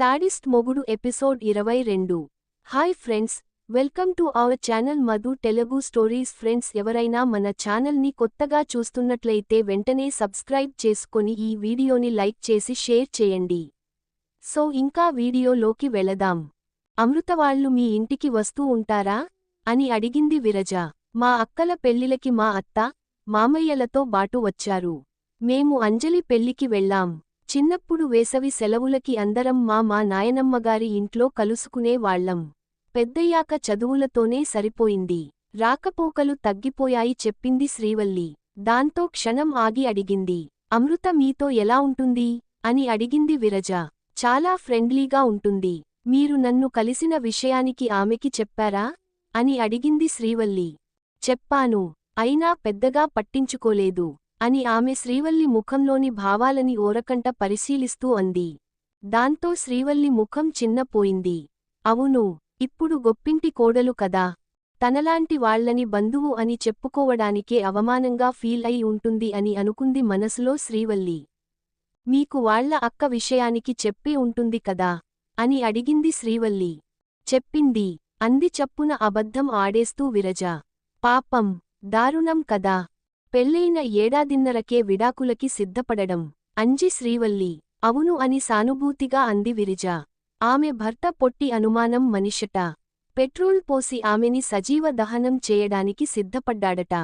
Sadist మొగుడు episode ఇరవై రెండు. Hi friends welcome to our channel Madhu Telugu stories. Friends ఎవరైనా మన ఛానల్ని కొత్తగా చూస్తున్నట్లయితే వెంటనే సబ్స్క్రైబ్ చేసుకొని ఈ వీడియోని లైక్ చేసి షేర్ చేయండి. సో ఇంకా వీడియోలోకి వెళదాం. అమృతవాళ్ళు మీ ఇంటికి వస్తూ ఉంటారా? అని అడిగింది విరజ. మా అక్కల పెళ్ళిలకి మా అత్త మామయ్యలతో బాటు వచ్చారు. మేము అంజలి పెళ్ళికి వెళ్ళాం. చిన్నప్పుడు వేసవి సెలవులకి అందరం మా మా నాయనమ్మగారి ఇంట్లో కలుసుకునేవాళ్ళం పెద్దయ్యాక చదువులతోనే సరిపోయింది. రాకపోకలు తగ్గిపోయాయి చెప్పింది శ్రీవల్లి. దాంతో క్షణం ఆగి అడిగింది. అమృత మీతో ఎలా ఉంటుంది? అని అడిగింది విరజ. చాలా ఫ్రెండ్లీగా ఉంటుంది. మీరు నన్ను కలిసిన విషయానికి ఆమెకి చెప్పారా? అని అడిగింది శ్రీవల్లి. చెప్పాను. అయినా పెద్దగా పట్టించుకోలేదు. అని ఆమె శ్రీవల్లి ముఖంలోని భావాలని ఓరకంట పరిశీలిస్తూ అంది. దాంతో శ్రీవల్లి ముఖం చిన్నపోయింది. అవును ఇప్పుడు గొప్పింటి కోడలు కదా. తనలాంటి వాళ్ళని బంధువు అని చెప్పుకోవడానికే అవమానంగా ఫీల్ అయి ఉంటుంది అని అనుకుంది మనసులో శ్రీవల్లి. మీకు వాళ్ళ అక్క విషయానికి చెప్పే ఉంటుంది కదా? అని అడిగింది శ్రీవల్లి. చెప్పింది. అంది చప్పున అబద్ధం ఆడేస్తూ విరజ. పాపం దారుణం కదా. పెళ్ళైన ఏడాదిన్నరకే విడాకులకి సిద్ధపడడం. అంజి శ్రీవల్లి అవును అని సానుభూతిగా అంది విరిజ. ఆమె భర్త పొట్టి అనుమానం మనిషట. పెట్రోల్ పోసి ఆమెని సజీవ దహనం చేయడానికి సిద్ధపడ్డాడట.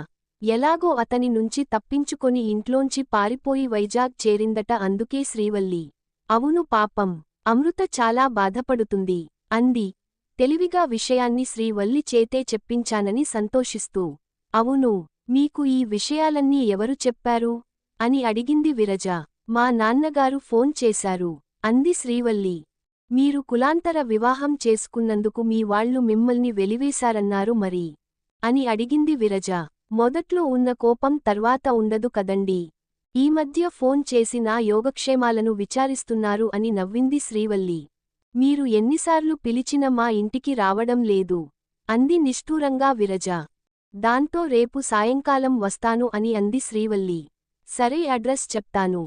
ఎలాగో అతని నుంచి తప్పించుకొని ఇంట్లోంచి పారిపోయి వైజాగ్ చేరిందట అందుకే శ్రీవల్లి. అవును పాపం అమృత చాలా బాధపడుతుంది అంది. తెలివిగా విషయాన్ని శ్రీవల్లి చేతే చెప్పించానని సంతోషిస్తూ. అవును మీకు ఈ విషయాలన్నీ ఎవరు చెప్పారు? అని అడిగింది విరజ. మా నాన్నగారు ఫోన్ చేశారు అంది శ్రీవల్లి. మీరు కులాంతర వివాహం చేసుకున్నందుకు మీ వాళ్ళు మిమ్మల్ని వెలివేశారన్నారు మరి అని అడిగింది విరజ. మొదట్లో ఉన్న కోపం తర్వాత ఉండదు కదండీ. ఈ మధ్య ఫోన్ చేసి నా యోగక్షేమాలను విచారిస్తున్నారు అని నవ్వింది శ్రీవల్లి. మీరు ఎన్నిసార్లు పిలిచిన మా ఇంటికి రావడం లేదు అంది నిష్ఠూరంగా విరజ. దాంతో రేపు సాయంకాలం వస్తాను అని అంది శ్రీవల్లి. సరే అడ్రస్ చెప్తాను.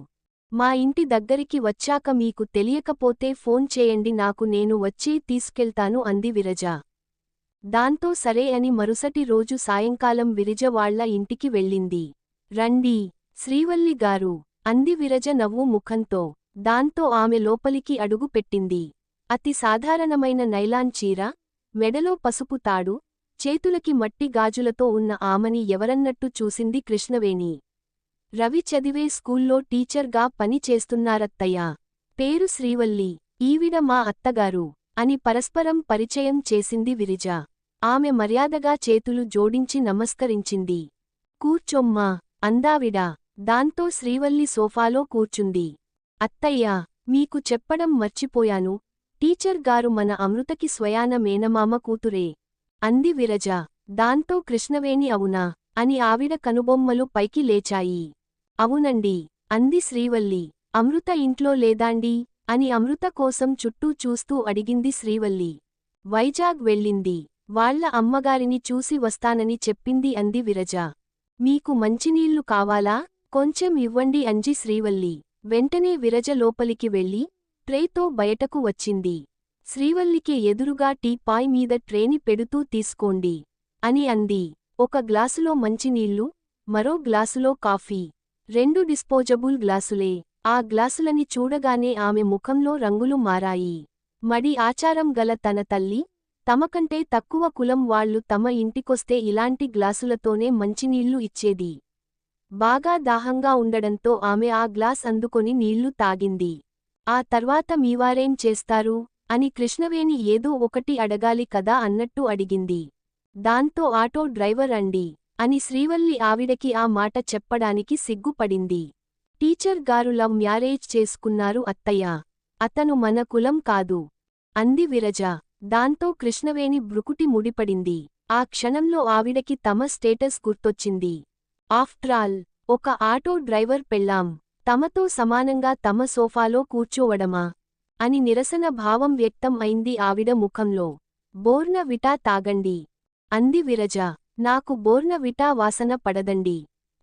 మా ఇంటి దగ్గరికి వచ్చాక మీకు తెలియకపోతే ఫోన్ చేయండి నాకు నేను వచ్చి తీసుకెళ్తాను అంది విరజ. దాంతో సరే అని మరుసటి రోజు సాయంకాలం విరజ వాళ్ళ ఇంటికి వెళ్ళింది. రండి శ్రీవల్లి గారు అంది విరజ నవ్వు ముఖంతో. దాంతో ఆమె లోపలికి అడుగు పెట్టింది. అతి సాధారణమైన నైలాన్ చీర మెడలో పసుపు తాడు చేతులకి మట్టి గాజులతో ఉన్న ఆమని ఎవరన్నట్టు చూసింది కృష్ణవేణి. రవి చదివే స్కూల్లో టీచర్గా పని చేస్తున్నారత్తయ్యా. పేరు శ్రీవల్లి. ఈవిడ మా అత్తగారు అని పరస్పరం పరిచయం చేసింది విరిజ. ఆమె మర్యాదగా చేతులు జోడించి నమస్కరించింది. కూర్చొమ్మా అందావిడ. దాంతో శ్రీవల్లి సోఫాలో కూర్చుంది. అత్తయ్యా మీకు చెప్పడం మర్చిపోయాను. టీచర్ గారు మన అమృతకి స్వయాన మేనమామ కూతురే. అంది విరజ. దాంతో కృష్ణవేణి అవునా అని ఆవిడ కనుబొమ్మలు పైకి లేచాయి. అవునండి అంది శ్రీవల్లి. అమృత ఇంట్లో లేదాండి అని అమృత కోసం చుట్టూ చూస్తూ అడిగింది శ్రీవల్లి. వైజాగ్ వెళ్ళింది. వాళ్ళ అమ్మగారిని చూసి వస్తానని చెప్పింది అంది విరజ. మీకు మంచినీళ్ళు కావాలా? కొంచెం ఇవ్వండి అంజి శ్రీవల్లి. వెంటనే విరజ లోపలికి వెళ్ళి ట్రేతో బయటకు వచ్చింది. శ్రీవల్లికి ఎదురుగా టీ పాయ్ మీద ట్రేని పెడుతూ తీసుకోండి అని అంది. ఒక గ్లాసులో మంచినీళ్ళు మరో గ్లాసులో కాఫీ రెండు డిస్పోజబుల్ గ్లాసులే. ఆ గ్లాసులని చూడగానే ఆమె ముఖంలో రంగులు మారాయి. మడి ఆచారం గల తన తల్లి తమకంటే తక్కువ కులం వాళ్ళు తమ ఇంటికొస్తే ఇలాంటి గ్లాసులతోనే మంచినీళ్ళు ఇచ్చేది. బాగా దాహంగా ఉండడంతో ఆమె ఆ గ్లాస్ అందుకొని నీళ్ళు తాగింది. ఆ తర్వాత మీవారేం చేస్తారు? అని కృష్ణవేణి ఏదో ఒకటి అడగాలి కదా అన్నట్టు అడిగింది. దాంతో ఆటో డ్రైవర్ అండి అని శ్రీవల్లి ఆవిడకి ఆ మాట చెప్పడానికి సిగ్గుపడింది. టీచర్ గారు లవ్ మ్యారేజ్ చేసుకున్నారు అత్తయ్య. అతను మన కులం కాదు. అంది విరజ. దాంతో కృష్ణవేణి బ్రుకుటి ముడిపడింది. ఆ క్షణంలో ఆవిడకి తమ స్టేటస్ గుర్తొచ్చింది. ఆఫ్ట్రాల్ ఒక ఆటో డ్రైవర్ పెళ్ళాం. తమతో సమానంగా తమ సోఫాలో కూర్చోవడమా? అని నిరసన భావం వ్యక్తం అయింది ఆవిడ ముఖంలో. బోర్న విటా తాగండి. అంది విరజ. నాకు బోర్న విటా వాసన పడదండి.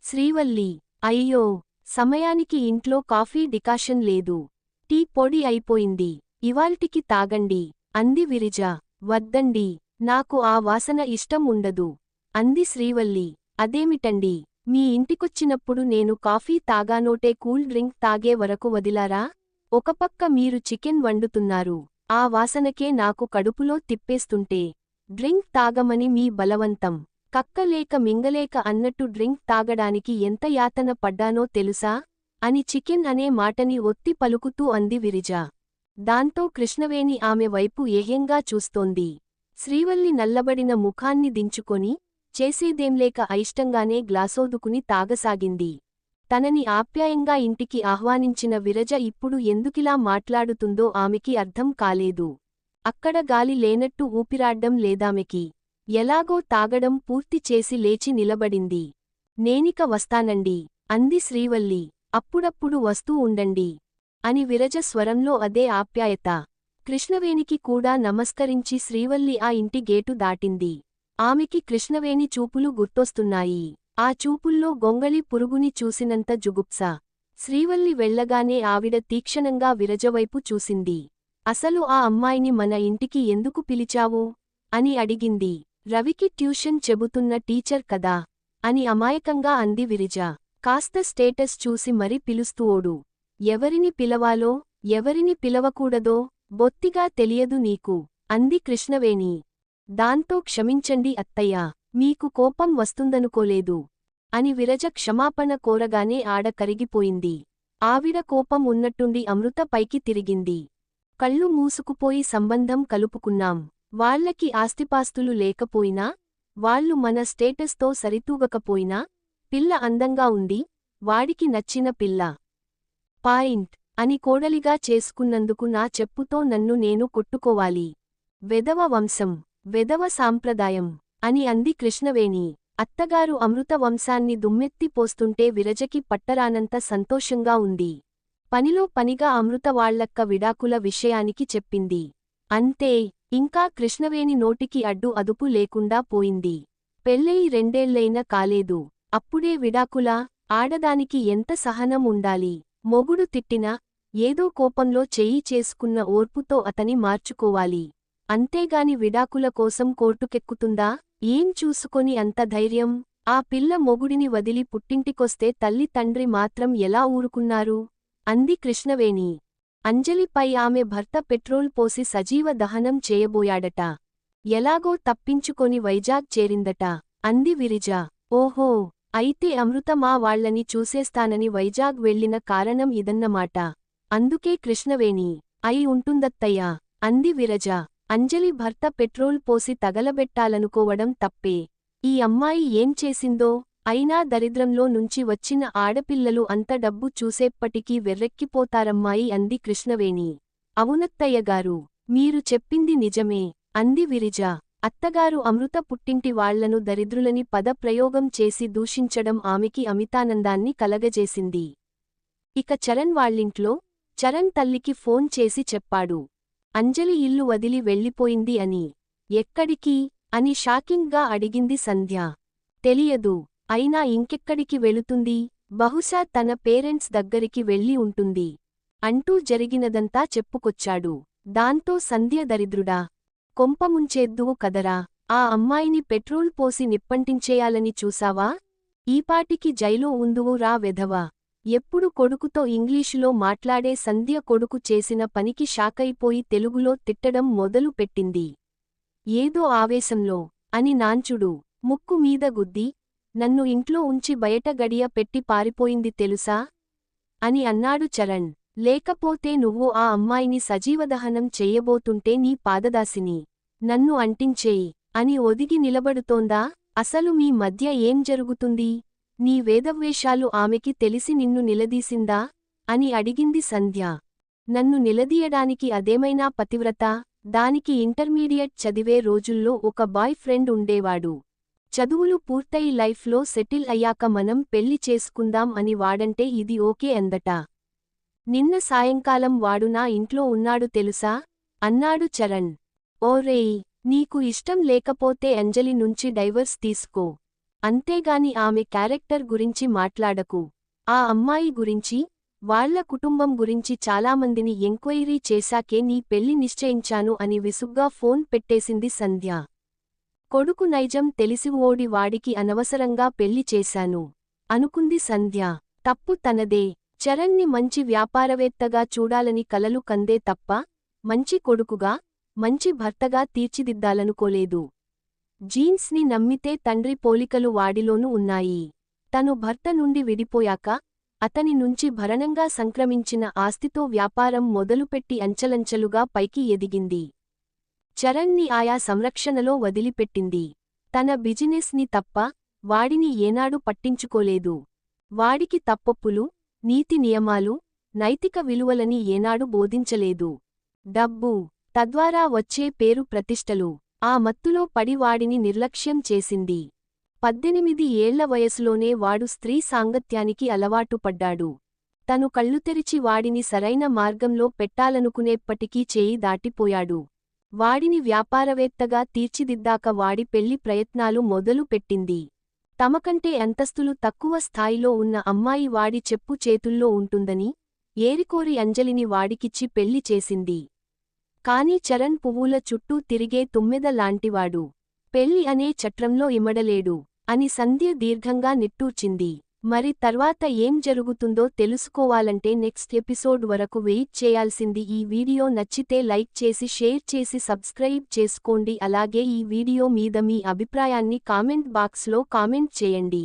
శ్రీవల్లి. అయ్యో. సమయానికి ఇంట్లో కాఫీ డికాషన్ లేదు. టీ పొడి అయిపోయింది. ఇవాల్టికి తాగండి. అంది విరిజ. వద్దండి. నాకు ఆ వాసన ఇష్టం ఉండదు. అంది శ్రీవల్లి. అదేమిటండి? మీ ఇంటికొచ్చినప్పుడు నేను కాఫీ తాగానోటే కూల్ డ్రింక్ తాగే వరకు వదిలారా? ఒకపక్క మీరు చికెన్ వండుతున్నారు. ఆ వాసనకే నాకు కడుపులో తిప్పేస్తుంటే డ్రింక్ తాగమని మీ బలవంతం. కక్కలేక మింగలేక అన్నట్టు డ్రింక్ తాగడానికి ఎంత యాతన పడ్డానో తెలుసా అని చికెన్ అనే మాటని ఒత్తి పలుకుతూ అంది విరిజ. దాంతో కృష్ణవేణి ఆమె వైపు ఏహ్యంగా చూస్తోంది. శ్రీవల్లి నల్లబడిన ముఖాన్ని దించుకొని చేసేదేంలేక అయిష్టంగానే గ్లాసోదుకుని తాగసాగింది. తనని ఆప్యాయంగా ఇంటికి ఆహ్వానించిన విరజ ఇప్పుడు ఎందుకిలా మాట్లాడుతుందో ఆమెకి అర్థం కాలేదు. అక్కడ గాలి లేనట్టు ఊపిరాడ్డం లేదామెకి. ఎలాగో తాగడం పూర్తి చేసి లేచి నిలబడింది. నేనిక వస్తానండి అంది శ్రీవల్లి. అప్పుడప్పుడు వస్తూ ఉండండి అని విరజ స్వరంలో అదే ఆప్యాయత. కృష్ణవేణికి కూడా నమస్కరించి శ్రీవల్లి ఆ ఇంటి గేటు దాటింది. ఆమెకి కృష్ణవేణి చూపులు గుర్తొస్తున్నాయి. ఆ చూపుల్లో గొంగళి పురుగుని చూసినంత జుగుప్స. శ్రీవల్లి వెళ్ళగానే ఆవిడ తీక్షణంగా విరజవైపు చూసింది. అసలు ఆ అమ్మాయిని మన ఇంటికి ఎందుకు పిలిచావు? అని అడిగింది. రవికి ట్యూషన్ చెబుతున్న టీచర్ కదా? అని అమాయకంగా అంది విరిజ. కాస్త స్టేటస్ చూసి మరి పిలుస్తూోడు ఎవరిని పిలవాలో ఎవరిని పిలవకూడదో బొత్తిగా తెలియదు నీకు అంది కృష్ణవేణి. దాంతో క్షమించండి అత్తయ్యా. మీకు కోపం వస్తుందనుకోలేదు. అని విరజ క్షమాపణ కోరగానే ఆడ కరిగిపోయింది. ఆవిడ కోపం ఉన్నట్టుండి అమృత పైకి తిరిగింది. కళ్ళు మూసుకుపోయి సంబంధం కలుపుకున్నాం. వాళ్ళకి ఆస్తిపాస్తులు లేకపోయినా వాళ్ళు మన స్టేటస్తో సరితూగకపోయినా పిల్ల అందంగా ఉంది వాడికి నచ్చిన పిల్ల. పాయింట్. అని కోడలిగా చేసుకున్నందుకు నా చెప్పుతో నన్ను నేను కొట్టుకోవాలి. వెదవ వంశం. వెదవ సాంప్రదాయం. అని అంది కృష్ణవేణి. అత్తగారు అమృత వంశాన్ని దుమ్మెత్తి పోస్తుంటే విరజకి పట్టరానంత సంతోషంగా ఉంది. పనిలో పనిగా అమృత వాళ్ళక్క విడాకుల విషయానికి చెప్పింది. అంతే ఇంకా కృష్ణవేణి నోటికి అడ్డు అదుపు లేకుండా పోయింది. పెళ్ళయి రెండేళ్ళైనా కాలేదు. అప్పుడే విడాకులా ఆడదానికి ఎంత సహనం ఉండాలి? మొగుడు తిట్టినా ఏదో కోపంలో చెయ్యి చేసుకున్న ఓర్పుతో అతని మార్చుకోవాలి. అంతేగాని విడాకుల కోసం కోర్టుకెక్కుతుందా? ఏం చూసుకొని అంత ధైర్యం? ఆ పిల్ల మొగుడిని వదిలి పుట్టింటికొస్తే తల్లి తండ్రి మాత్రం ఎలా ఊరుకున్నారు? అంది కృష్ణవేణి. అంజలిపై ఆమె భర్త పెట్రోల్ పోసి సజీవ దహనం చేయబోయాడట. ఎలాగో తప్పించుకొని వైజాగ్ చేరిందట. అంది విరిజ. ఓహో! అయితే అమృతమా వాళ్ళని చూసేస్తానని వైజాగ్ వెళ్ళిన కారణం ఇదన్నమాట. అందుకే కృష్ణవేణి. అయి ఉంటుందత్తయ్యా! అంది విరజ. అంజలి భర్త పెట్రోల్ పోసి తగలబెట్టాలనుకోవడం తప్పే. ఈ అమ్మాయి ఏం చేసిందో అయినా దరిద్రంలో నుంచి వచ్చిన ఆడపిల్లలు అంత డబ్బు చూసేప్పటికీ వెర్రెక్కిపోతారమ్మాయి అంది కృష్ణవేణి. అవునత్తయ్యగారు మీరు చెప్పింది నిజమే అంది విరిజ. అత్తగారు అమృత పుట్టింటి వాళ్ళను దరిద్రులని పదప్రయోగం చేసి దూషించడం ఆమెకి అమితానందాన్ని కలగజేసింది. ఇక చరణ్ వాళ్ళింట్లో చరణ్ తల్లికి ఫోన్ చేసి చెప్పాడు. అంజలి ఇల్లు వదిలి వెళ్ళిపోయింది అని. ఎక్కడికి? అని షాకింగ్గా అడిగింది సంధ్య. తెలియదు. అయినా ఇంకెక్కడికి వెళుతుంది? బహుశా తన పేరెంట్స్ దగ్గరికి వెళ్ళి ఉంటుంది. అంటూ జరిగినదంతా చెప్పుకొచ్చాడు. దాంతో సంధ్య దరిద్రుడా. కొంపముంచేద్దువు కదరా. ఆ అమ్మాయిని పెట్రోల్ పోసి నిప్పంటించేయాలని చూసావా? ఈపాటికి జైలో ఉందువు రా వెధవా. ఎప్పుడు కొడుకుతో ఇంగ్లీషులో మాట్లాడే సంధ్య కొడుకు చేసిన పనికి షాకైపోయి తెలుగులో తిట్టడం మొదలు పెట్టింది. ఏదో ఆవేశంలో అని నాంచుడు ముక్కు మీద గుద్ది నన్ను ఇంట్లో ఉంచి బయట గడియ పెట్టి పారిపోయింది తెలుసా? అని అన్నాడు చరణ్. లేకపోతే నువ్వు ఆ అమ్మాయిని సజీవదహనం చెయ్యబోతుంటే నీ పాదదాసిని నన్ను అంటించేయి అని ఒదిగి నిలబడుతోందా? అసలు మీ మధ్య ఏం జరుగుతుంది? నీ వేదవ్వేషాలు ఆమెకి తెలిసి నిన్ను నిలదీసిందా? అని అడిగింది సంధ్య. నన్ను నిలదీయడానికి అదేమైనా పతివ్రత? దానికి ఇంటర్మీడియట్ చదివే రోజుల్లో ఒక బాయ్ ఫ్రెండ్ ఉండేవాడు. చదువులు పూర్తయి లైఫ్లో సెటిల్ అయ్యాక మనం పెళ్ళి చేసుకుందాం అని వాడంటే ఇది ఓకే అందట. నిన్న సాయంకాలం వాడు నా ఇంట్లో ఉన్నాడు తెలుసా? అన్నాడు చరణ్. ఓరేయ్ నీకు ఇష్టం లేకపోతే అంజలి నుంచి డైవర్స్ తీసుకో. అంతేగాని ఆమె క్యారెక్టర్ గురించి మాట్లాడకు. ఆ అమ్మాయి గురించి వాళ్ళ కుటుంబం గురించి చాలామందిని ఎంక్వైరీ చేశాకే నీ పెళ్ళి నిశ్చయించాను అని విసుగ్గా ఫోన్ పెట్టేసింది సంధ్య. కొడుకు నైజం తెలిసి ఓడి వాడికి అనవసరంగా పెళ్ళి చేశాను అనుకుంది సంధ్య. తప్పు తనదే. చరణ్ని మంచి వ్యాపారవేత్తగా చూడాలని కలలు కందే తప్ప మంచి కొడుకుగా మంచి భర్తగా తీర్చిదిద్దాలనుకోలేదు. జీన్స్ని నమ్మితే తండ్రి పోలికలు వాడిలోనూ ఉన్నాయి. తను భర్త నుండి విడిపోయాక అతని నుంచి భరణంగా సంక్రమించిన ఆస్తితో వ్యాపారం మొదలుపెట్టి అంచలంచలుగా పైకి ఎదిగింది. చరణ్ని ఆయా సంరక్షణలో వదిలిపెట్టింది. తన బిజినెస్ని తప్ప వాడిని ఏనాడు పట్టించుకోలేదు. వాడికి తప్పప్పులు నీతి నియమాలు నైతిక విలువలని ఏనాడు బోధించలేదు. డబ్బు తద్వారా వచ్చే పేరు ప్రతిష్టలు. ఆ మత్తులో పడి వాడిని నిర్లక్ష్యం చేసింది. పద్దెనిమిది ఏళ్ళ వయసులోనే వాడు స్త్రీ సాంగత్యానికి అలవాటుపడ్డాడు తను కళ్ళు తెరిచి వాడిని సరైన మార్గంలో పెట్టాలనుకునేప్పటికీ చేయి దాటిపోయాడు. వాడిని వ్యాపారవేత్తగా తీర్చిదిద్దాక వాడి పెళ్ళి ప్రయత్నాలు మొదలు పెట్టింది. తమకంటే అంతస్తులు తక్కువ స్థాయిలో ఉన్న అమ్మాయి వాడి చెప్పు చేతుల్లో ఉంటుందని ఏరికోరి అంజలిని వాడికిచ్చి పెళ్ళి చేసింది. కాని చరణ్ పువ్వుల చుట్టూ తిరిగే తుమ్మెద లాంటివాడు. పెళ్ళి అనే చట్రంలో ఇమడలేడు అని సంధ్య దీర్ఘంగా నిట్టూర్చింది. మరి తర్వాత ఏం జరుగుతుందో తెలుసుకోవాలంటే నెక్స్ట్ ఎపిసోడ్ వరకు వెయిట్ చేయాల్సింది ఈ వీడియో నచ్చితే లైక్ చేసి షేర్ చేసి సబ్స్క్రైబ్ చేసుకోండి. అలాగే ఈ వీడియో మీద మీ అభిప్రాయాన్ని కామెంట్ బాక్స్లో కామెంట్ చేయండి.